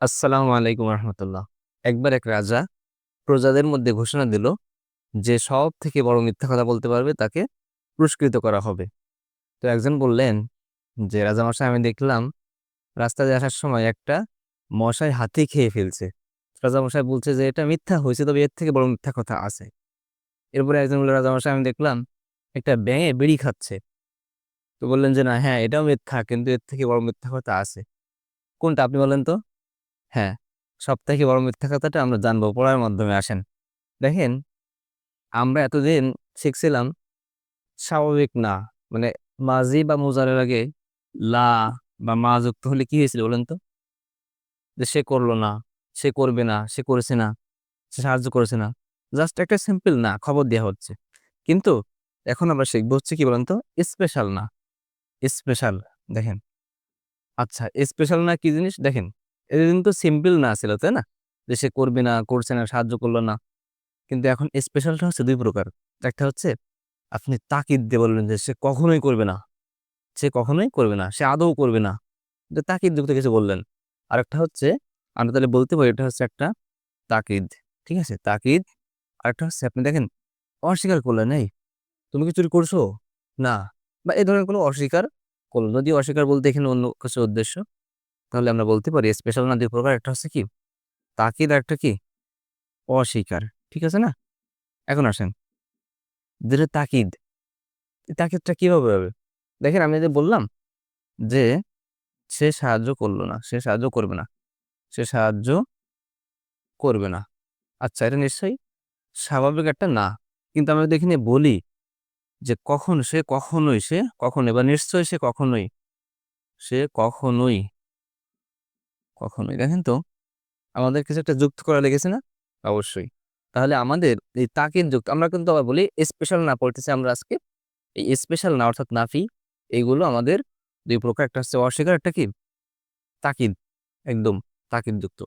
আসসালামু আলাইকুম রহমতুল্লাহ। একবার এক রাজা প্রজাদের মধ্যে ঘোষণা দিল যে সব থেকে বড় মিথ্যা কথা বলতে পারবে, তাকে পুরস্কৃত করা হবে। তো একজন বললেন যে, রাজামশাই, আমি দেখলাম রাস্তা দিয়ে আসার সময় একটা মশাই হাতি খেয়ে ফেলছে। রাজামশাই বলছে যে, এটা মিথ্যা হয়েছে, তবে এর থেকে বড় মিথ্যা কথা আছে। এরপরে একজন বলল, রাজামশাই, আমি দেখলাম একটা ব্যাঙে বিড়ি খাচ্ছে। তো বললেন যে, না হ্যাঁ এটাও মিথ্যা, কিন্তু এর থেকে বড় মিথ্যা কথা আছে। কোনটা, আপনি বলেন তো? হ্যাঁ সবথেকে বড় মিথ্যা কথাটা আমরা জানব, পড়ার মাধ্যমে আসেন। দেখেন, আমরা এতদিন শিখছিলাম স্বাভাবিক না। মানে মাঝি বা মুজারের আগে লা বা মা যুক্ত হলে কি হয়েছিল বলেন তো? যে সে করল না, সে করবে না, সে করেছে না, সে সাহায্য করেছে না। জাস্ট একটা সিম্পল না, খবর দেওয়া হচ্ছে। কিন্তু এখন আমরা শিখব হচ্ছে কি বলেন তো? স্পেশাল না, স্পেশাল, দেখেন। আচ্ছা স্পেশাল না কি জিনিস? দেখেন এদিন কিন্তু সিম্পল না ছিল, তাই না? যে সে করবে না, করছে না, সাহায্য করল না। কিন্তু এখন স্পেশালটা হচ্ছে দুই প্রকার। একটা হচ্ছে আপনি তাকিদ দিয়ে বললেন যে সে কখনোই করবে না। সে কখনোই করবে না, সে আদৌ করবে না। যে তাকিদ যুক্ত কিছু বললেন। আর একটা হচ্ছে, আমরা তাহলে বলতে পারি এটা হচ্ছে একটা তাকিদ, ঠিক আছে? তাকিদ। আর একটা হচ্ছে আপনি দেখেন, অস্বীকার করলেন, এই, তুমি কি চুরি করছ? না। বা এই ধরনের কোনো অস্বীকার করল যদি অস্বীকার বলতে এখানে অন্য কিছু উদ্দেশ্য। তাহলে আমরা বলতে পারি স্পেশাল না দুই প্রকার, একটা হচ্ছে কি? তাকিদ একটা কি? অস্বীকার, ঠিক আছে না? এখন আসেন। যেটা তাকিদ তাকিদটা কীভাবে হবে? দেখেন আমি যে বললাম যে সে সাহায্য করল না, সে সাহায্য করবে না, সে সাহায্য করবে না। আচ্ছা এটা নিশ্চয়ই স্বাভাবিক একটা না, কিন্তু আমি দেখিনি বলি যে কখন সে কখনোই সে কখনোই বা নিশ্চয়ই সে কখনোই সে কখনোই কখনোই। দেখেন তো, আমাদের কিছু একটা যুক্ত করা লেগেছে না? অবশ্যই। তাহলে আমাদের এই তাকিন যুক্ত, আমরা কিন্তু আবার বলি স্পেশাল না পড়তেছি আমরা আজকে। এই স্পেশাল না অর্থাৎ নাফি এইগুলো আমাদের দুই প্রকার, একটা হচ্ছে অস্বীকার, একটা কি? তাকিদ একদম তাকিদ যুক্ত।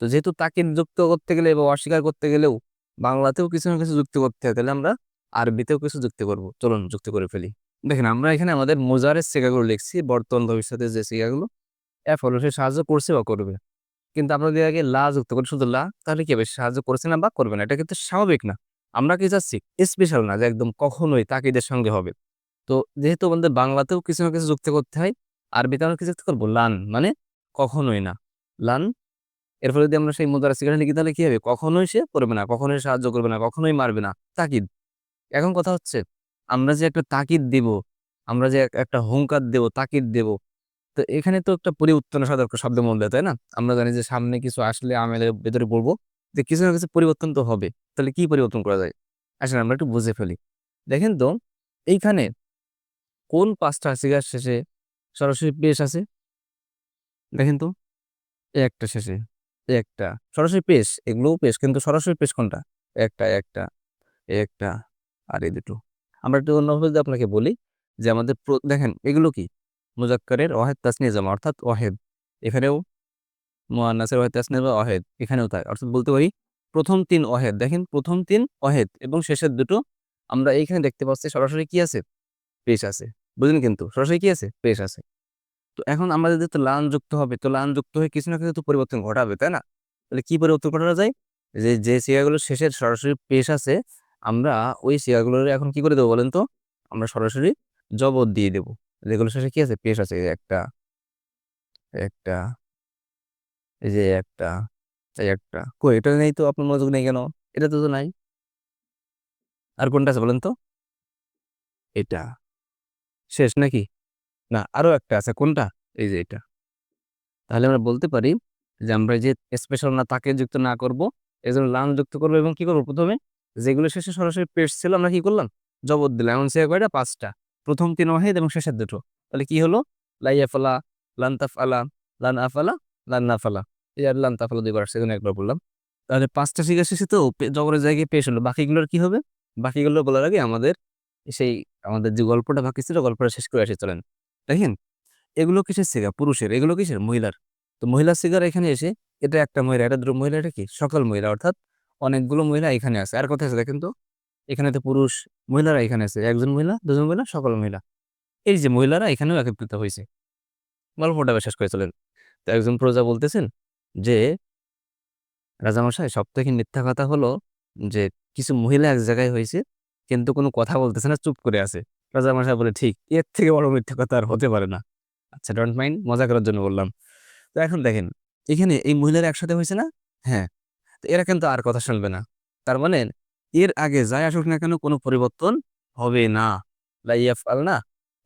তো যেহেতু তাকিদ যুক্ত করতে গেলে বা অস্বীকার করতে গেলেও বাংলাতেও কিছু না কিছু যুক্ত করতে হয়, তাহলে আমরা আরবিতেও কিছু যুক্ত করব। চলুন যুক্ত করে ফেলি। দেখেন, আমরা এখানে আমাদের মোজারের সিগাগুলো লিখছি, বর্তমান ভবিষ্যতের যে সিগাগুলো এফ হলো সে সাহায্য করছে বা করবে। কিন্তু আমরা যদি আগে লা যুক্ত করি, শুধু লা, তাহলে কি হবে? সাহায্য করছে না বা করবে না। এটা কিন্তু স্বাভাবিক না। আমরা কি যাচ্ছি স্পেশাল না যে একদম কখনোই তাকিদের সঙ্গে হবে। তো যেহেতু আমাদের বাংলাতেও কিছু না কিছু যুক্ত করতে হয়, আরবিতে আমরা কি যুক্ত করব? লান মানে কখনোই না। লান, এর ফলে যদি আমরা সেই মুদ্রা সিগারেট লিখি, তাহলে কি হবে? কখনোই সে করবে না, কখনোই সাহায্য করবে না, কখনোই মারবে না। তাকিদ। এখন কথা হচ্ছে, আমরা যে একটা তাকিদ দিব, আমরা যে একটা হুঙ্কার দেব, তাকিদ দেব তো এখানে তো একটা পরিবর্তন সতর্ক শব্দ মূল্য তাই না? আমরা জানি যে সামনে কিছু আসলে আমাদের ভেতরে পড়ব, যে কিছু না কিছু পরিবর্তন তো হবে। তাহলে কি পরিবর্তন করা যায়? আসলে আমরা একটু বুঝে ফেলি। দেখেন তো, এইখানে কোন পাঁচটা সিগার শেষে সরাসরি পেশ আছে? দেখেন তো, একটা শেষে, একটা, সরাসরি পেশ, এগুলোও পেশ, কিন্তু সরাসরি পেশ কোনটা? একটা একটা একটা, আর এই দুটো। আমরা একটু অন্যভাবে যদি আপনাকে বলি, যে আমাদের দেখেন, এগুলো কি? মুজাক্কারের ওয়াহেদ তাসনিয়া জামা, অর্থাৎ ওয়াহেদ। এখানেও মুয়ান্নাসের ওয়াহেদ তাসনিয়া বা ওয়াহেদ, এখানেও তাই। অর্থাৎ বলতে পারি, প্রথম তিন ওয়াহেদ। দেখেন, প্রথম তিন ওয়াহেদ এবং শেষের দুটো, আমরা এইখানে দেখতে পাচ্ছি সরাসরি কি আছে? পেশ আছে। বুঝলেন কিন্তু? সরাসরি কি আছে? পেশ আছে। তো এখন আমাদের যেহেতু লান যুক্ত হবে, তো লান যুক্ত হয়ে কিছু না কিছু তো পরিবর্তন ঘটাবে, তাই না? তাহলে কি পরিবর্তন ঘটানো যায়? যে যে সিগাগুলো শেষের সরাসরি পেশ আছে, আমরা ওই সিগাগুলোর এখন কি করে দেবো বলেন তো? আমরা সরাসরি জবর দিয়ে দেবো। যেগুলো শেষে কি আছে? পেশ আছে একটা একটা, এই যে একটা, এই একটা। কই, এটা নেই তো, আপনার মনোযোগ নেই কেন? এটা তো নাই। আর কোনটা আছে বলেন তো? এটা। শেষ নাকি? না, আরও একটা আছে, কোনটা? এই যে এটা। তাহলে আমরা বলতে পারি যে আমরা যে স্পেশাল না, তাকে যুক্ত না করব, এজন্য লান যুক্ত করব এবং কি করব প্রথমে? যেগুলো শেষে সরাসরি পেশ ছিল, আমরা কি করলাম? জবর দিলাম। এমন সে কয়টা? পাঁচটা। প্রথম তিন ওয়াহিদ এবং শেষের দুটো। তাহলে কি হলো? লাইয়া ফালা লান তাফালা লান আফালা লান নাফালা এই আর লান তাফালা দুইবার সেখানে একবার বললাম। তাহলে পাঁচটা শিকার শেষে তো জবরের জায়গায় পেশ হলো বাকিগুলোর কি হবে? বাকিগুলো বলার আগে আমাদের সেই, আমাদের যে গল্পটা বাকি ছিল, গল্পটা শেষ করে আসি, চলেন। দেখেন, এগুলো কিসের সিগা পুরুষের। এগুলো কিসের? মহিলার। তো মহিলা সিগার এখানে এসে, এটা একটা মহিলা, এটা দুটো মহিলা, এটা কি? সকল মহিলা, অর্থাৎ অনেকগুলো মহিলা এখানে আছে। আর কথা আছে, দেখেন তো। এখানে তো পুরুষ মহিলারা এখানে আছে, একজন মহিলা, দুজন মহিলা, সকল মহিলা। এই যে মহিলারা এখানেও একত্রিত হয়েছে। গল্পটা শেষ করে চলেন। তো একজন প্রজা বলতেছেন যে, রাজামশাই সব থেকে মিথ্যা কথা হলো যে, কিছু মহিলা এক জায়গায় হয়েছে, কিন্তু কোনো কথা বলতেছে না, চুপ করে আছে। রাজামশাই বলে, ঠিক, এর থেকে বড় মিথ্যা কথা আর হতে পারে না। আচ্ছা ডোন্ট মাইন্ড মজা করার জন্য বললাম। তো এখন দেখেন, এখানে এই মহিলারা একসাথে হয়েছে না? হ্যাঁ। তো এরা কিন্তু আর কথা শুনবে না। তার মানে এর আগে যাই আসুক না কেন কোনো পরিবর্তন হবে না। লাইয়াফ আল না।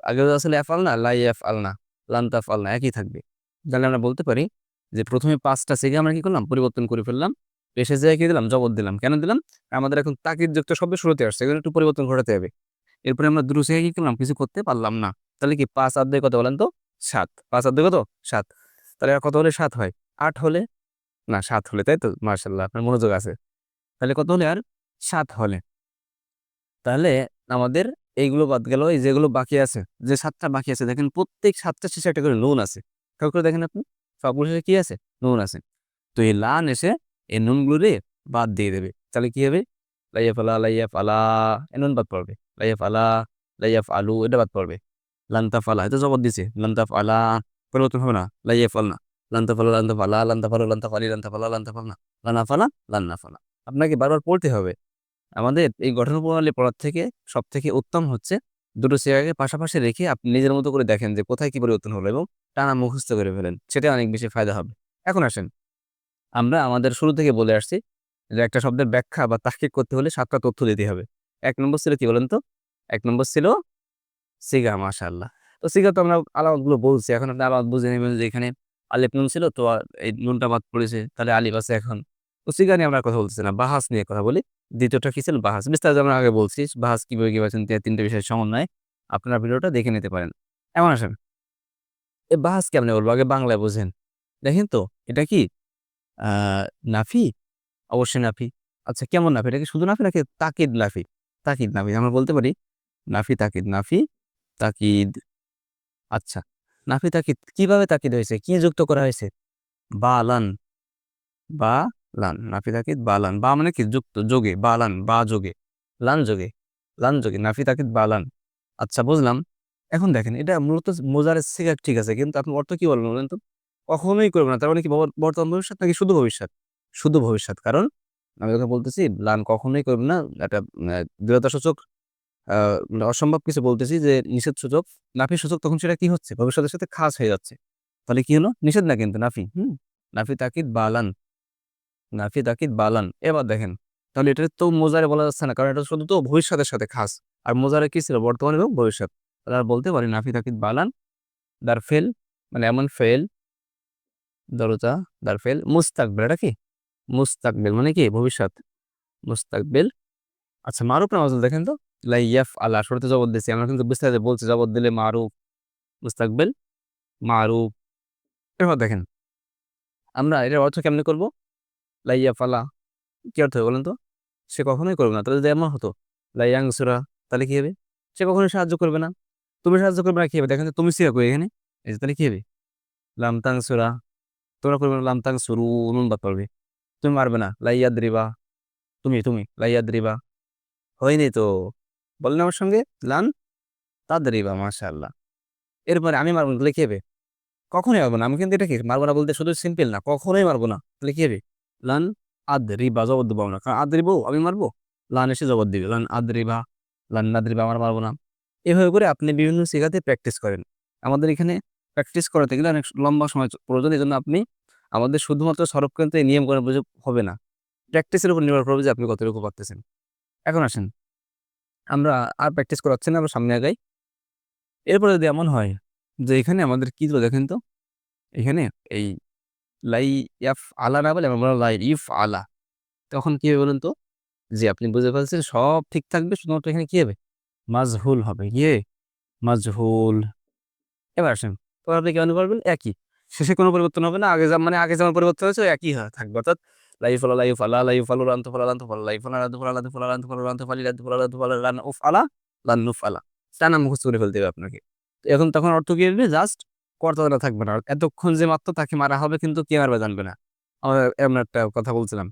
আগে আসলে এফ আল না লাইয়াফ আল না লান্তাফ আল না, একই থাকবে। তাহলে আমরা বলতে পারি যে প্রথমে পাঁচটা সেগে আমরা কি করলাম? পরিবর্তন করে ফেললাম। পেশে জায়গায় কি দিলাম? জবর দিলাম। কেন দিলাম? আমাদের এখন তাকিদ যুক্ত শব্দ শুরুতে আসছে এখানে একটু পরিবর্তন ঘটাতে হবে। এরপরে আমরা দুটো সেগে কি করলাম? কিছু করতে পারলাম না। তাহলে কি পাঁচ আধ্যায় কত বলেন তো? সাত। পাঁচ আধ্যায় কত? সাত। তাহলে কত হলে সাত হয়? আট হলে? না, সাত হলে, তাই তো? মার্শাল্লাহ আপনার মনোযোগ আছে। তাহলে কত হলে আর? সাত হলে। তাহলে আমাদের এইগুলো বাদ গেল, এই যেগুলো বাকি আছে, যে সাতটা বাকি আছে, দেখেন প্রত্যেক সাতটা শেষে একটা করে নুন আছে। খেয়াল করে দেখেন আপনি, সবগুলো শেষে কি আছে? নুন আছে। তো এই লান এসে এই নুনগুলোরে বাদ দিয়ে দেবে। তাহলে কি হবে? লাইয়া ফালা লাইয়া ফালা এ নুন বাদ পড়বে। লাইয়া ফালা লাইয়া আলু এটা বাদ পড়বে। লান্তা ফালা এটা জবাব দিছে। লান্তা ফালা পরিবর্তন হবে না। লাইয়া ফাল না লান্তা ফালা লান্তা ফালা লান্তা ফালা লান্তা ফালি লান্তা ফালা লান্তা ফাল না লানা ফালা লান্না ফালা আপনাকে বারবার পড়তে হবে। আমাদের এই গঠন প্রণালী পড়ার থেকে সব থেকে উত্তম হচ্ছে দুটো চেয়ারকে পাশাপাশি রেখে আপনি নিজের মতো করে দেখেন যে কোথায় কি পরিবর্তন হলো এবং টানা মুখস্থ করে ফেলেন, সেটা অনেক বেশি ফায়দা হবে। এখন আসেন, আমরা আমাদের শুরু থেকে বলে আসছি যে একটা শব্দের ব্যাখ্যা বা তাহকিক করতে হলে সাতটা তথ্য দিতে হবে। এক নম্বর ছিল কি বলেন তো? এক নম্বর ছিল সিগা, মাশাআল্লাহ। তো সিগা তো আমরা আলামতগুলো বলছি, এখন আপনি আলামত বুঝে নেবেন যে এখানে আলিফ নুন ছিল, তো এই নুনটা বাদ পড়েছে, তাহলে আলিফ আছে এখন। সিগা নিয়ে আমরা কথা বলতেছি না, বাহাস নিয়ে কথা বলি। দ্বিতীয়টা কি ছিল? বাহাস। বিস্তারিত আমরা আগে বলছি, বাহাস কীভাবে কি পাচ্ছেন তিনটে বিষয়ের সমন্বয়। আপনারা ভিডিওটা দেখে নিতে পারেন। এমন আসেন। এ বাহাস কেমনে বলব? আগে বাংলায় বোঝেন। দেখেন তো, এটা কি? নাফি? অবশ্যই নাফি। আচ্ছা কেমন নাফি? এটা কি শুধু নাফি নাকি তাকিদ নাফি? তাকিদ নাফি। আমরা বলতে পারি, নাফি তাকিদ নাফি তাকিদ। আচ্ছা নাফি তাকিদ। কীভাবে তাকিদ হয়েছে? কি যুক্ত করা হয়েছে? বা লান বা লান নাফি তাকিদ বা লান, বা মানে কি যুক্ত, যোগে, বা লান, বা যোগে, লান যোগে লান যোগে নাফি তাকিদ বা লান। আচ্ছা বুঝলাম। এখন দেখেন, এটা মূলত মোজারের সিগার ঠিক আছে, কিন্তু আপনি অর্থ কি বলবেন বলেন তো? কখনোই করবে না, তার মানে কি বর্তমান ভবিষ্যৎ নাকি শুধু ভবিষ্যৎ? শুধু ভবিষ্যৎ, কারণ আমি তোকে বলতেছি, লান কখনোই করবে না, একটা দৃঢ়তা সূচক মানে অসম্ভব কিছু বলতেছি যে নিষেধ সূচক নাফি সূচক তখন সেটা কি হচ্ছে? ভবিষ্যতের সাথে খাস হয়ে যাচ্ছে। তাহলে কি হলো? নিষেধ না কিন্তু, নাফি, হুম? নাফি তাকিদ নাফি বালান। এবার দেখেন, তাহলে এটা তো মোজারে বলা যাচ্ছে না, কারণ এটা শুধু তো ভবিষ্যতের সাথে খাস। আর মোজারে কি ছিল? বর্তমান এবং ভবিষ্যৎ। তাহলে আর বলতে পারি নাফি তাকিদ বালান দার ফেল মানে এমন ফেল, দরজা দার ফেল, মুস্তাকবেল, এটা কি? মুস্তাকবেল মানে কি? ভবিষ্যৎ। মুস্তাকবেল। আচ্ছা মারুফ না মাজল দেখেন তো? লাইয়াফ আল্লাহ শুরুতে জবর দিচ্ছি আমরা কিন্তু বিস্তারিত বলছি জবর দিলে মারুফ, মুস্তাকবেল, মারুফ। এরপর দেখেন, আমরা এটার অর্থ কেমনে করব? লাইয়াফ আল্লাহ কি অর্থ হবে বলেন তো? সে কখনোই করবে না, তাহলে যদি এমন হতো, লাইয়াং সুরা তাহলে কি হবে? সে কখনোই সাহায্য করবে না। তুমি সাহায্য করবে না, কি হবে? দেখেন তুমি সিরা কই এখানে? এই যে, তাহলে কি হবে? লামতাং সুরা তোমরা করবে না লামতাং সুরু নুন বাদ পড়বে। তুমি মারবে না লাইয়াদ রিবা তুমি তুমি লাইয়াদ রিবা হয়নি তো? বলেন আমার সঙ্গে, লান তাদরিবা মাশাআল্লাহ। এরপরে আমি মারবো না, তাহলে কি হবে? কখনোই মারবো না, আমি কিন্তু এটা কি, মারবো না বলতে শুধু সিম্পল না, কখনোই মারবো না, তাহলে কি হবে? লান আদরিবা জবর দেবো আমরা। কারণ আদরিবো আমি মারবো? লান এসে জবর দিবে। লান আদরিবা, লান নাদরিবা আমার মারবো না। এভাবে করে আপনি বিভিন্ন জায়গাতে প্র্যাকটিস করেন। আমাদের এখানে প্র্যাকটিস করাতে গেলে অনেক লম্বা সময় প্রয়োজন। এই জন্য আপনি আমাদের শুধুমাত্র সরবকেন্দ্রে নিয়ম করে বুঝে হবে না। প্র্যাকটিসের উপর নির্ভর করবে যে আপনি কতটুকু পারতেছেন। এখন আসেন। আমরা আর প্র্যাকটিস করাচ্ছি না, আমরা সামনে আগাই। এরপরে যদি এমন হয় যে এখানে আমাদের কি দেখেন তো? এখানে এই লাই ইয়াফ আলা না বলে আমরা লাই ইফ আলা তখন কি হবে বলুন তো যে আপনি বুঝে ফেলছেন সব ঠিক থাকবে শুধুমাত্র এখানে কি হবে মাজহুল হবে ইয়ে মাজহুল এবার আসেন তো আপনি কেমন পারবেন একই শেষে কোনো পরিবর্তন হবে না আগে যা মানে আগে যেমন পরিবর্তন হয়েছে একই হয় থাকবে অর্থাৎ লাইফ আলা লাইফ আলা লাইফ আলু রান্ত ফলা রান্ত ফলা লাইফ আলা রান্ত ফলা রান্ত ফলা রান্ত ফলা রান্ত ফালি রান্ত ফলা রান্ত ফলা রান উফ আলা লান নুফ আলা তা নাম মুখস্থ করে ফেলতে হবে আপনাকে এখন তখন অর্থ কি হবে জাস্ট কর্তাটা থাকবে না। এতক্ষণ যে মাত্র তাকে মারা হবে কিন্তু কে মারবে জানবে না। আমরা এমন একটা কথা বলছিলাম।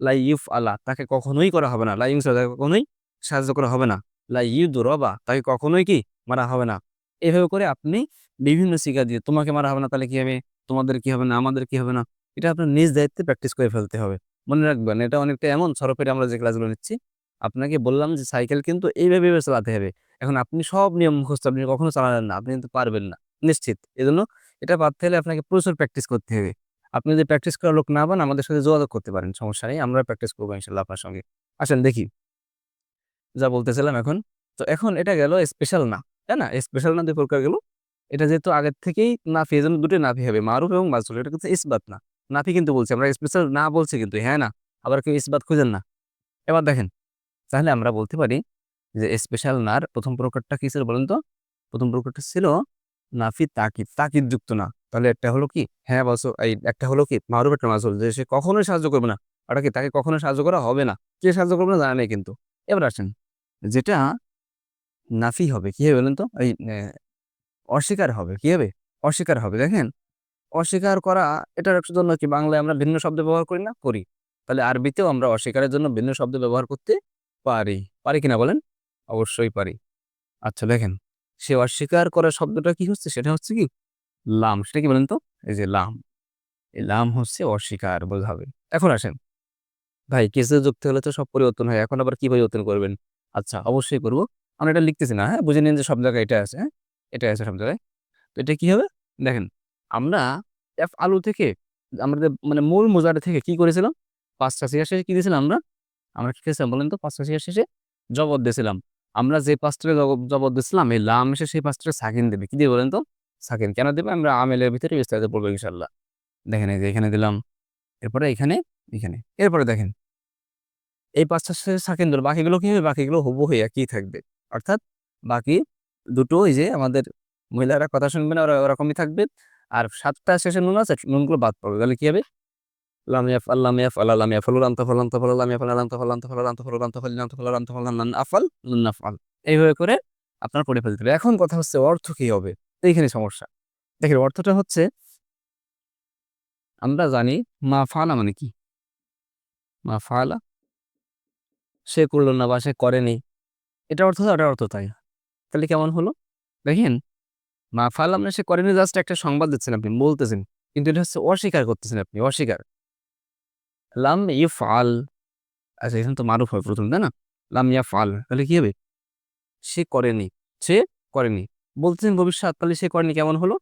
লাই ইউফ আলা তাকে কখনোই করা হবে না। লাই ইউস তাকে কখনোই সাহায্য করা হবে না। লাই ইউ রবা, তাকে কখনোই কি মারা হবে না। এভাবে করে আপনি বিভিন্ন শিক্ষা দিয়ে তোমাকে মারা হবে না, তাহলে কি হবে? তোমাদের কি হবে না? আমাদের কি হবে না? এটা আপনার নিজ দায়িত্বে প্র্যাকটিস করে ফেলতে হবে। মনে রাখবেন, এটা অনেকটা এমন সরকারি আমরা যে ক্লাসগুলো নিচ্ছি, আপনাকে বললাম যে সাইকেল কিন্তু এইভাবে এইভাবে চালাতে হবে। এখন আপনি সব নিয়ম মুখস্থ, আপনি কখনো চালালেন না, আপনি কিন্তু পারবেন না। নিশ্চিত। এজন্য এটা পারতে হলে আপনাকে প্রচুর প্র্যাকটিস করতে হবে। আপনি যদি প্র্যাকটিস করার লোক না পান আমাদের সাথে যোগাযোগ করতে পারেন, সমস্যা নেই, আমরা প্র্যাকটিস করব ইনশাল্লাহ আপনার সঙ্গে। আসেন দেখি। যা বলতেছিলাম এখন। তো এখন এটা গেল স্পেশাল না, তাই না? স্পেশাল না দুই প্রকার গেল। এটা যেহেতু আগের থেকেই নাফি, এজন্য দুটোই নাফি হবে, মারুফ এবং মাজুল এটা কিন্তু ইসবাত না। নাফি কিন্তু বলছি, আমরা স্পেশাল না বলছি কিন্তু হ্যাঁ না? আবার কেউ ইসবাত খুঁজেন না। এবার দেখেন, তাহলে আমরা বলতে পারি যে স্পেশাল নার প্রথম প্রকারটা কি ছিল বলেন তো? প্রথম প্রকারটা ছিল নাফি তাকিদ তাকিদ যুক্ত না। তাহলে একটা হলো কি? হ্যাঁ বলছো এই একটা হলো কি? মারুফ একটা মাজুল যে সে কখনোই সাহায্য করবে না। ওটা কি তাকে কখনোই সাহায্য করা হবে না? কে সাহায্য করবে না জানা নেই কিন্তু। এবার আসেন, যেটা নাফি হবে, কি হবে বলেন তো? এই অস্বীকার হবে, কি হবে? অস্বীকার হবে। দেখেন, অস্বীকার করা এটার জন্য কি? বাংলায় আমরা ভিন্ন শব্দ ব্যবহার করি না? করি। তাহলে আরবিতেও আমরা অস্বীকারের জন্য ভিন্ন শব্দ ব্যবহার করতে পারি। পারি কিনা বলেন? অবশ্যই পারি। আচ্ছা দেখেন সে অস্বীকার করার শব্দটা কি হচ্ছে? সেটা হচ্ছে কি? লাম। সেটা কি বলেন তো? এই যে লাম। এই লাম হচ্ছে অস্বীকার বোঝাবে এখন আসেন। ভাই কেসে যুক্ত হলে তো সব পরিবর্তন হয়। এখন আবার কি পরিবর্তন করবেন? আচ্ছা অবশ্যই করব। আমরা এটা লিখতেছি না হ্যাঁ? বুঝে নিন যে সব জায়গায় এটা আছে হ্যাঁ? এটা আছে সব জায়গায়। তো এটা কি হবে? দেখেন, আমরা এফ আলু থেকে আমাদের মানে মূল মোজাটা থেকে কি করেছিলাম? পাঁচটা সিয়ার শেষে কি দিয়েছিলাম আমরা? আমরা কি করেছিলাম বলেন তো? পাঁচটা সিয়ার শেষে জবর দিয়েছিলাম। আমরা যে পাঁচটাকে জবর দিচ্ছিলাম এই লাম এসে সেই পাঁচটাকে সাকিন দেবে। কি দিয়ে বলেন তো? সাকিন কেন দেবে? আমরা আমেলের ভিতরে বিস্তারিত পড়ব ইনশাল্লাহ দেখেন এই যে এখানে দিলাম, এরপরে এখানে এখানে, এরপরে দেখেন। এই পাঁচটার সাথে সাকিন ধরো বাকিগুলো কি হবে? বাকিগুলো হবু হয়ে একই থাকবে। অর্থাৎ বাকি দুটো ওই যে আমাদের মহিলারা কথা শুনবে না, ওরা ওরকমই থাকবে। আর সাতটা শেষে নুন আছে, নুনগুলো বাদ পড়বে। তাহলে কি হবে? লামিয়া আল্লাহ মিয়া ফাল আল্লাহ মিয়া ফালুল আন্ত ফাল আন্ত ফাল আল্লাহ মিয়া ফাল আন্ত ফাল আন্ত ফাল এইভাবে করে আপনার পড়ে ফেলতে হবে এখন কথা হচ্ছে অর্থ কি হবে এইখানে সমস্যা দেখেন অর্থটা হচ্ছে আমরা জানি মা ফালা মানে কি মা ফালা সে করল না বা সে করেনি এটা অর্থ ওটা অর্থ তাই তাহলে কেমন হলো দেখেন মা ফালা মানে সে করেনি জাস্ট একটা সংবাদ দিচ্ছেন আপনি বলতেছেন কিন্তু এটা হচ্ছে অস্বীকার করতেছেন আপনি অস্বীকার লাম ইউ ফাল আচ্ছা এখানে তো মারুফ হয় প্রথম, তাই না? লাম ইয়া ফাল তাহলে কি হবে? সে করেনি সে করেনি। বলতেছেন ভবিষ্যৎ, তাহলে সে করেনি, কেমন হলো?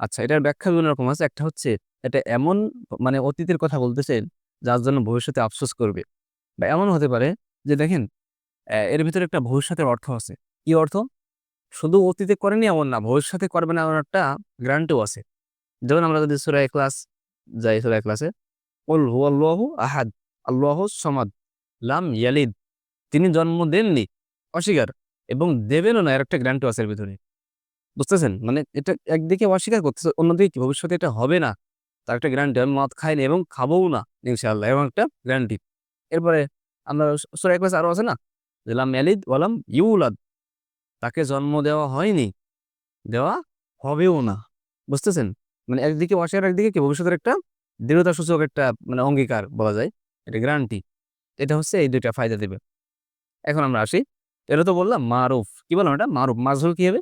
আচ্ছা এটার ব্যাখ্যা বিভিন্ন রকম আছে। একটা হচ্ছে, এটা এমন মানে অতীতের কথা বলতেছেন, যার জন্য ভবিষ্যতে আফসোস করবে। বা এমন হতে পারে যে দেখেন এর ভিতরে একটা ভবিষ্যতের অর্থ আছে। কি অর্থ? শুধু অতীতে করেনি এমন না, ভবিষ্যতে করবে না এমন একটা গ্রান্টও আছে। যেমন আমরা যদি সুরায় ক্লাস যাই সুরায় ক্লাসে ওল হু আল্লাহু আহাদ, আল্লাহ সমাদ, লাম ইয়ালিদ। তিনি জন্ম দেননি, অস্বীকার, এবং দেবেনও না, এর একটা গ্রান্টও আছে এর ভিতরে। বুঝতেছেন? মানে এটা একদিকে অস্বীকার করতেছে, অন্যদিকে কি ভবিষ্যতে এটা হবে না? তার একটা গ্যারান্টি আমি মদ খাইনি এবং খাবও না, ইনশাআল্লাহ এবং একটা গ্যারান্টি এরপরে আমরা সুরায় ক্লাস আরও আছে না? লাম ইয়ালিদ ওয়ালাম ইউলাদ। তাকে জন্ম দেওয়া হয়নি, দেওয়া হবেও না। বুঝতেছেন? মানে একদিকে অস্বীকার, একদিকে কি ভবিষ্যতের একটা দৃঢ়তা সূচক একটা মানে অঙ্গীকার বলা যায়, এটা গ্যারান্টি এটা হচ্ছে এই দুইটা ফায়দা দেবে। এখন আমরা আসি, এটা তো বললাম মারুফ। কি বললাম এটা? মারুফ। মাজহুল কি হবে?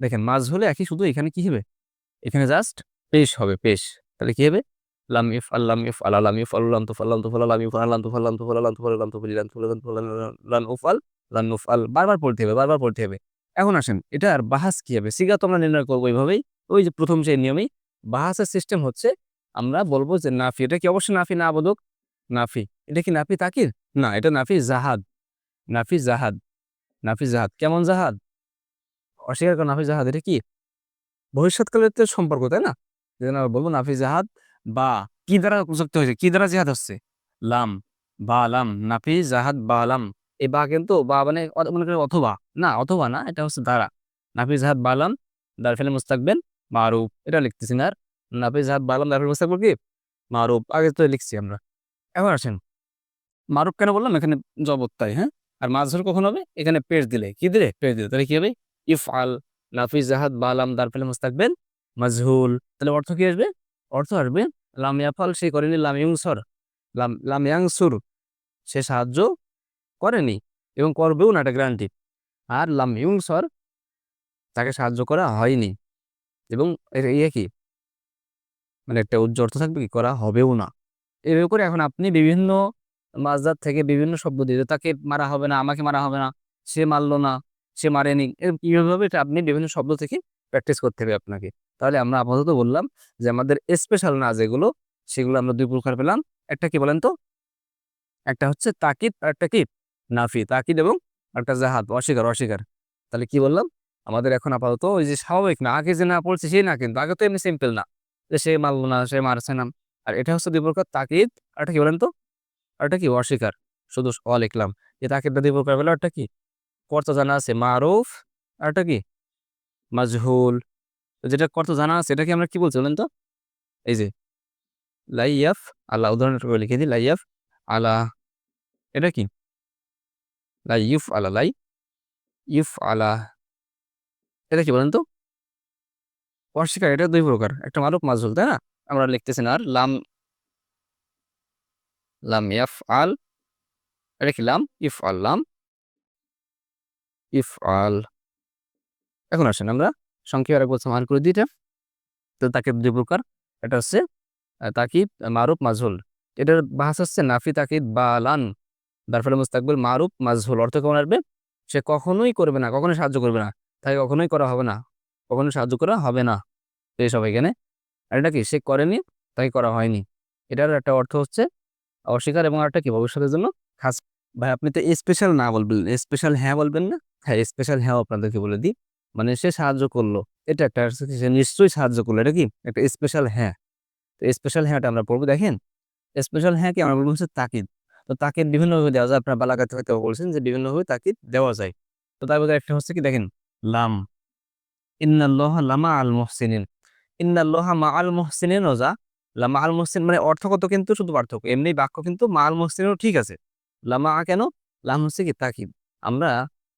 দেখেন মাজহুলে একই, শুধু এখানে কি হবে? এখানে জাস্ট পেশ হবে, পেশ। তাহলে কি হবে? লাম ইফ আল্লাম ইফ আলাম ইফ আল্লাম তো ফাল্লাম তো ফাল্লাম ইফ আল্লাম তো ফাল্লাম তো ফাল্লাম তো ফাল্লাম তো ফাল্লাম তো ফাল্লাম তো ফাল্লাম উফাল লান উফাল। বারবার পড়তে হবে, বারবার পড়তে হবে। এখন আসেন এটা আর বাহাস কি হবে? সিগা তো আমরা নির্ণয় করব এইভাবেই। ওই যে প্রথম সেই নিয়মেই, বাহাসের সিস্টেম হচ্ছে আমরা বলব যে নাফি, এটা কি অবশ্যই নাফি না বোধক নাফি। এটা কি নাফি তাকির? না, এটা নাফি জাহাদ। নাফি জাহাদ। নাফি জাহাদ। কেমন জাহাদ? অস্বীকার করা নাফি জাহাদ, এটা কি? ভবিষ্যৎকালের তো সম্পর্ক, তাই না? আমরা বলব নাফি জাহাদ বা কি দ্বারা যুক্ত হয়েছে? কি দ্বারা জিহাদ হচ্ছে? লাম। বা লাম। নাফি জাহাদ বা লাম। এই বা কিন্তু বা মানে মনে করেন অথবা। না অথবা না, এটা হচ্ছে দ্বারা। নাফি জাহাদ বালাম দার ফেলে মুস্তাকবেন মারুফ। এটা লিখতেছি না আর। নাফি জাহাদ বালাম দার ফেলে মুস্তাকবেল কি? মারুফ, আগে তো লিখছি আমরা। এখন আসেন। মারুফ কেন বললাম? এখানে জবত তাই হ্যাঁ? আর মাঝহর কখন হবে? এখানে পেশ দিলে। কি দিলে? পেশ দিলে। তাহলে কি হবে? ইফ আল নাফি জাহাদ বালাম, দার ফেলে মুস্তাকবেল মাজহুল। তাহলে অর্থ কি আসবে? অর্থ আসবে লাম ইয়াফাল সে করেনি লাম ইউংসর লাম লাম ইয়াংসুর। সে সাহায্য করেনি এবং করবেও না, এটা গ্যারান্টি আর লাম ইউংসর তাকে সাহায্য করা হয়নি। এবং এটা ইয়ে কি? মানে একটা উজ্জ্বল অর্থ থাকবে কি? করা হবেও না। এভাবে করে এখন আপনি বিভিন্ন মাজদার থেকে বিভিন্ন শব্দ দিয়ে তাকে মারা হবে না, আমাকে মারা হবে না, সে মারলো না, সে মারেনি এইভাবে এটা আপনি বিভিন্ন শব্দ থেকে প্র্যাকটিস করতে হবে আপনাকে। তাহলে আমরা আপাতত বললাম যে আমাদের স্পেশাল না যেগুলো, সেগুলো আমরা দুই প্রকার পেলাম। একটা কি বলেন তো? একটা হচ্ছে তাকিদ আর একটা কি? নাফি। তাকিদ এবং একটা জাহাদ। অস্বীকার অস্বীকার। তাহলে কি বললাম? আমাদের এখন আপাতত ওই যে স্বাভাবিক না, আগে যে না পড়ছে সে না কিন্তু, আগে তো এমনি সিম্পল না। যে সে মারলো না, সে মারছে না। আর এটা হচ্ছে দুই তাকিদ আর এটা কি বলেন তো? আর একটা কি? অস্বীকার। শুধু অ লিখলাম। যে তাকিদটা দুই পেল একটা কি? কর্তা জানা আছে, মারুফ, আর একটা কি? মাজহুল। যেটা কর্তা জানা আছে এটা কি আমরা কি বলছি বলেন তো? এই যে, লাইয়াফ আল্লাহ উদাহরণ করে লিখে দিই, লাইয়াফ আলা। এটা কি? লাই ইউফ আলা লাই ইউফ আলা। এটা কি বলেন তো? অস্বীকার এটা দুই প্রকার। একটা মারুফ মাজহুল তাই না? আমরা লিখতেছি না আর লাম লাম ইয়াফ আল এটা কি লাম? ইফ আল লাম ইফ আল এখন আসেন আমরা, সংক্ষেপে আরেক বলছি মান করে দিটা তো তাকে দুই প্রকার, এটা হচ্ছে তাকিদ মারুফ মাজহুল এটার বাহাস হচ্ছে নাফি তাকিদ বা লান দারফলে মুস্তাকবিল, মারুফ মাজহুল অর্থ কেমন আসবে? সে কখনোই করবে না, কখনোই সাহায্য করবে না, তাকে কখনোই করা হবে না। কখনোই সাহায্য করা হবে না। তো এই সবাই এখানে। আর এটা কি? সে করেনি, তাকে করা হয়নি। এটার একটা অর্থ হচ্ছে অস্বীকার এবং একটা কি? ভবিষ্যতের জন্য খাস ভাই, আপনি তো স্পেশাল না বলবেন। স্পেশাল হ্যাঁ বলবেন না? হ্যাঁ স্পেশাল হ্যাঁ আপনাদেরকে বলে দিই। মানে সে সাহায্য করল। এটা একটা সে নিশ্চয়ই সাহায্য করল। এটা কি? একটা স্পেশাল হ্যাঁ। তো স্পেশাল হ্যাঁটা আমরা পড়ব। দেখেন স্পেশাল হ্যাঁ কি? আমরা বলব হচ্ছে তাকিদ। তো তাকিদ বিভিন্নভাবে দেওয়া যায়। আপনার বালাকাতে হয়তো বলছেন যে বিভিন্নভাবে তাকিদ দেওয়া যায়। তো তার মধ্যে একটা হচ্ছে কি? দেখেন, লাম। ইন্নাল্লাহ লামা আল মুহসিনিন। ইন্নাল্লাহ মা আল মুহসিনিন ওজা লামা আল মুহসিন মানে অর্থগত কিন্তু? শুধু পার্থক্য। এমনি বাক্য কিন্তু মা আল মুহসিনও ঠিক আছে। লামা কেন? লাম হচ্ছে কি তাকিদ। আমরা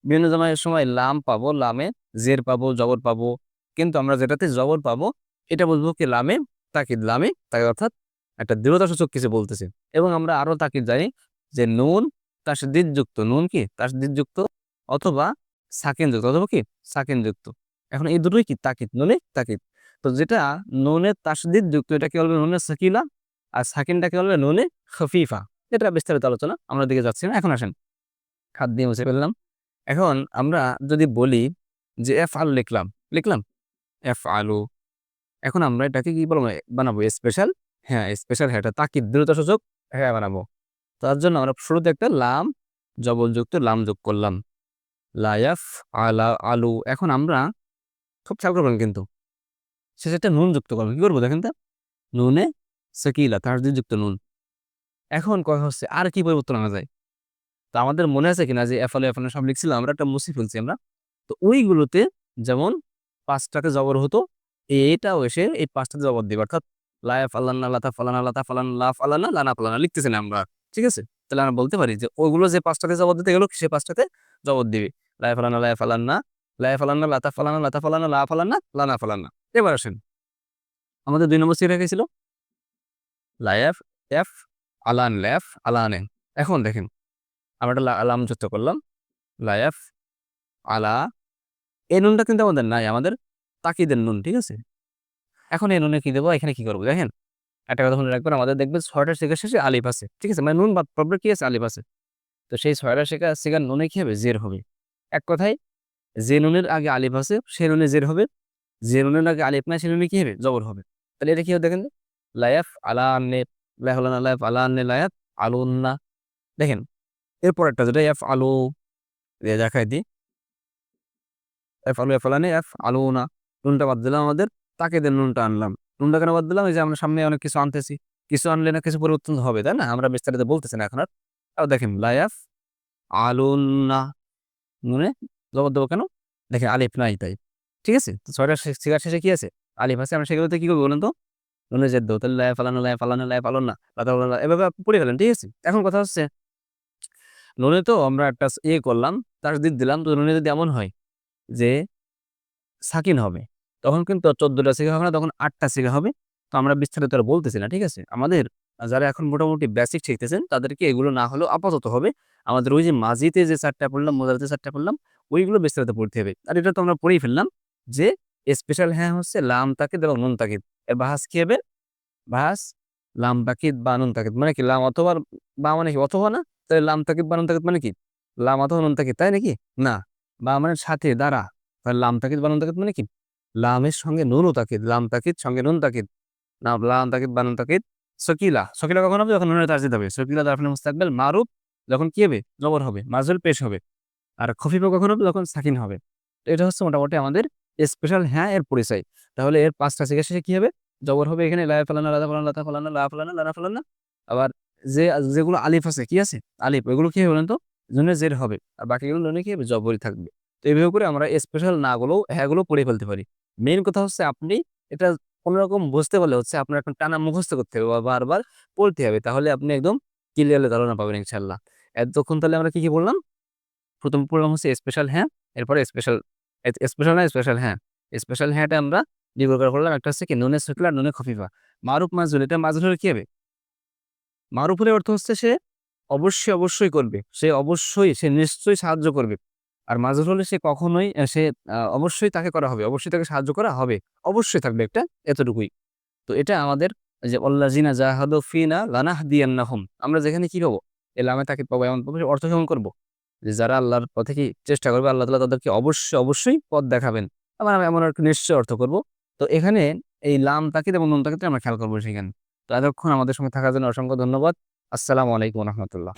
বিভিন্ন জমায়ের সময় লাম পাবো, লামে জের পাবো, জবর পাবো। কিন্তু আমরা যেটাতে জবর পাবো, এটা বলব কি লামে তাকিদ। লামে তাকিদ অর্থাৎ একটা দৃঢ়তা সূচক কিছু বলতেছে। এবং আমরা আরও তাকিদ জানি যে নুন তাসদিদ যুক্ত নুন কি? তাসদিদ যুক্ত অথবা সাকিন যুক্ত অথবা কি? সাকিন যুক্ত এখন এই দুটোই কি তাকিদ? নুনে তাকিদ। তো যেটা নুনে তাসদিদ যুক্ত এটা কি বলবে নুনে সাকিলা, আর সাকিনটা কি বলবে নুনে খফিফা। এটা বিস্তারিত আলোচনা, আমরা দিকে যাচ্ছি না, এখন আসেন। খাদ দিয়ে মুছে ফেললাম। এখন আমরা যদি বলি যে এফ আলু লিখলাম লিখলাম? এফ আলু এখন আমরা এটাকে কি বলব? বানাবো স্পেশাল হ্যাঁ স্পেশাল হ্যাঁ এটা তাকিদ, দ্রুত সূচক হ্যাঁ বানাবো। তার জন্য আমরা শুরুতে একটা লাম জবলযুক্ত লাম যোগ করলাম। লায়াফ আলা আলু এখন আমরা খুব খেয়াল করবেন কিন্তু। শেষে একটা নুন যুক্ত করব, কি করব দেখেন তো? নুনে সকিলা, তার যুক্ত নুন। এখন কথা হচ্ছে আর কি পরিবর্তন আনা যায়? তো আমাদের মনে আছে কিনা যে এফালে এফালে সব লিখছিলাম, আমরা একটা মুছে ফেলছি আমরা। তো ওইগুলোতে যেমন পাঁচটাকে জবর হতো, এটাও এসে এই পাঁচটাতে জবর দিবে। অর্থাৎ লায়া ফালান্না লাতা ফালানা লাতা ফালান লা ফালানা লানা ফালানা লিখতেছি না আমরা, ঠিক আছে? তাহলে আমরা বলতে পারি যে ওইগুলো যে পাঁচটাতে জবর দিতে গেলো, সে পাঁচটাতে জবর দিবে। লায়া ফালানা লায়া ফালান্না লায়া ফালান্না লাতা ফালানা লাতা ফালানা লা ফালান্না লানা ফালান্না। এবার আসেন। আমাদের দুই নম্বর সিট রেখেছিল। লায়াফ এফ আলান ল্যাফ আলানে এখন দেখেন, আমরা একটা যুক্ত করলাম। লায়াফ আলা এই নুনটা কিন্তু আমাদের নাই, আমাদের তাকিদের নুন, ঠিক আছে? এখন এই নুনে কি দেবো, এখানে কি করব? দেখেন, একটা কথা মনে রাখবেন, আমাদের দেখবেন ছয়টা শেখার শেষে আলিফ আছে, ঠিক আছে? মানে নুন বাদ প্রবলেম কি আছে? আলিফ আছে। তো সেই ছয়টা শেখা শেখার নুনে কি হবে? জের হবে। এক কথায় যে নুনের আগে আলিফ আছে সে নুনে জের হবে। যে নুনের আগে আলিফ নাই সে নুনে কি হবে? জবর হবে। তাহলে এটা কি হবে দেখেন? লায়াফ আলা আন্নে লাহলানা লায়াফ আলা আন্নে, লায়াফ আলুন্না। দেখেন এরপর একটা যেটা এফ আলু দেখাই দিই। এফ আলু এফ আলানে এফ আলু না নুনটা বাদ দিলাম আমাদের, তাকে দিয়ে নুনটা আনলাম। নুনটা কেন বাদ দিলাম? এই যে আমরা সামনে অনেক কিছু আনতেছি। কিছু আনলে না কিছু পরিবর্তন হবে, তাই না? আমরা বিস্তারিত বলতেছি না এখন আর। দেখেন, লায়াফ আলুন্না। নুনে জবাব দেবো কেন? দেখেন আলিফ নাই তাই, ঠিক আছে? তো ছয়টা শিকার শেষে কি আছে? আলিফ আছে, আমরা সেগুলোতে কি করব বলুন তো? নুনে জেদ দেবো তাহলে ফালানো লায়া ফালানো লায়া ফালান না লাতা এভাবে পড়ে ফেলেন, ঠিক আছে? এখন কথা হচ্ছে, নুনে তো আমরা একটা ইয়ে করলাম তার দিক দিলাম, তো নুনে যদি এমন হয় যে সাকিন হবে, তখন কিন্তু চোদ্দটা শিখা হবে না, তখন আটটা শিখা হবে, তো আমরা বিস্তারিত আর বলতেছি না, ঠিক আছে? আমাদের যারা এখন মোটামুটি বেসিক শিখতেছেন, তাদেরকে এগুলো না হলেও আপাতত হবে, আমাদের ওই যে মাঝিতে যে চারটা পড়লাম মোজারিতে চারটা পড়লাম ওইগুলো বিস্তারিত পড়তে হবে। আর এটা তো আমরা পড়েই ফেললাম যে স্পেশাল হ্যাঁ হচ্ছে লাম তাকিদ এবং নুন তাকিদ। এর বাহাস কি হবে? ভাস লাম তাকিদ বা নুন তাকিদ মানে কি? লাম অথবা বা মানে কি? অথবা না? তাহলে লাম তাকিদ বা নুন তাকিদ মানে কি? লাম অথবা নুন তাকিদ, তাই নাকি? না। বা মানে সাথে, দ্বারা। তাহলে লাম তাকিদ বা নুন তাকিদ মানে কি? লামের সঙ্গে নুনও তাকিদ, লাম তাকিদ সঙ্গে নুন তাকিদ। না, লাম তাকিদ বা নুন তাকিদ সকিলা। সকিলা কখন হবে? যখন নুনের তাজিদ হবে। সকিলা দারফিল মুস্তাকবেল, মারুফ যখন কি হবে? জবর হবে, মাজুল পেশ হবে। আর খফিফা কখন হবে যখন সাকিন হবে। এটা হচ্ছে মোটামুটি আমাদের স্পেশাল হ্যাঁ এর পরিচয়। তাহলে এর পাঁচটা শিখে শেষে কি হবে? জবর হবে এখানে লায়া ফালানা লাদা ফালানা লাতা ফালানা, লা ফালানা লানা ফালানা। আবার যে, যেগুলো আলিফ আছে, কি আছে? আলিফ, ওইগুলো কি হবে বলেন তো? জন্য জের হবে। আর বাকিগুলো নুনে কি হবে? জবরই থাকবে। তো এইভাবে করে আমরা স্পেশাল নাগুলো, হ্যাঁগুলো পড়ে ফেলতে পারি। মেইন কথা হচ্ছে আপনি এটা কোনোরকম বুঝতে পারলে হচ্ছে আপনার এখন টানা মুখস্থ করতে হবে বা বারবার পড়তে হবে। তাহলে আপনি একদম ক্লিয়ারলি ধারণা পাবেন ইনশাল্লাহ এতক্ষণ তাহলে আমরা কি কি বললাম প্রথম পড়লাম হচ্ছে স্পেশাল হ্যাঁ এরপরে স্পেশাল স্পেশাল না স্পেশাল হ্যাঁ স্পেশাল হ্যাঁটা আমরা ডিভোর করলাম, একটা হচ্ছে কি নুনে সকিলা নুনে খফিফা। মারুফ মাজুল এটা মাজুল হলে কি হবে? মারুফের অর্থ হচ্ছে সে অবশ্যই অবশ্যই করবে, সে অবশ্যই, সে নিশ্চয়ই সাহায্য করবে। আর মাজুর হলে সে কখনোই সে অবশ্যই তাকে করা হবে, অবশ্যই তাকে সাহায্য করা হবে, অবশ্যই থাকবে একটা এতটুকুই। তো এটা আমাদের যে অল্লাজিনা জাহাদু ফিনা লানাহ দিয়ান্নাহুম আমরা যেখানে কি পাবো? এলামে তাকে পাবো, এমন পাবো অর্থ কেমন করব। যে যারা আল্লাহর পথে কি চেষ্টা করবে, আল্লাহ তালা তাদেরকে অবশ্যই অবশ্যই পথ দেখাবেন। আবার আমি এমন একটা নিশ্চয় অর্থ করব। তো এখানে এই লাম তাকিদ এবং নুন তাকিদ আমরা খেয়াল করব সেখানে। তো এতক্ষণ আমাদের সঙ্গে থাকার জন্য অসংখ্য ধন্যবাদ। আসসালামু আলাইকুম রহমতুল্লাহ।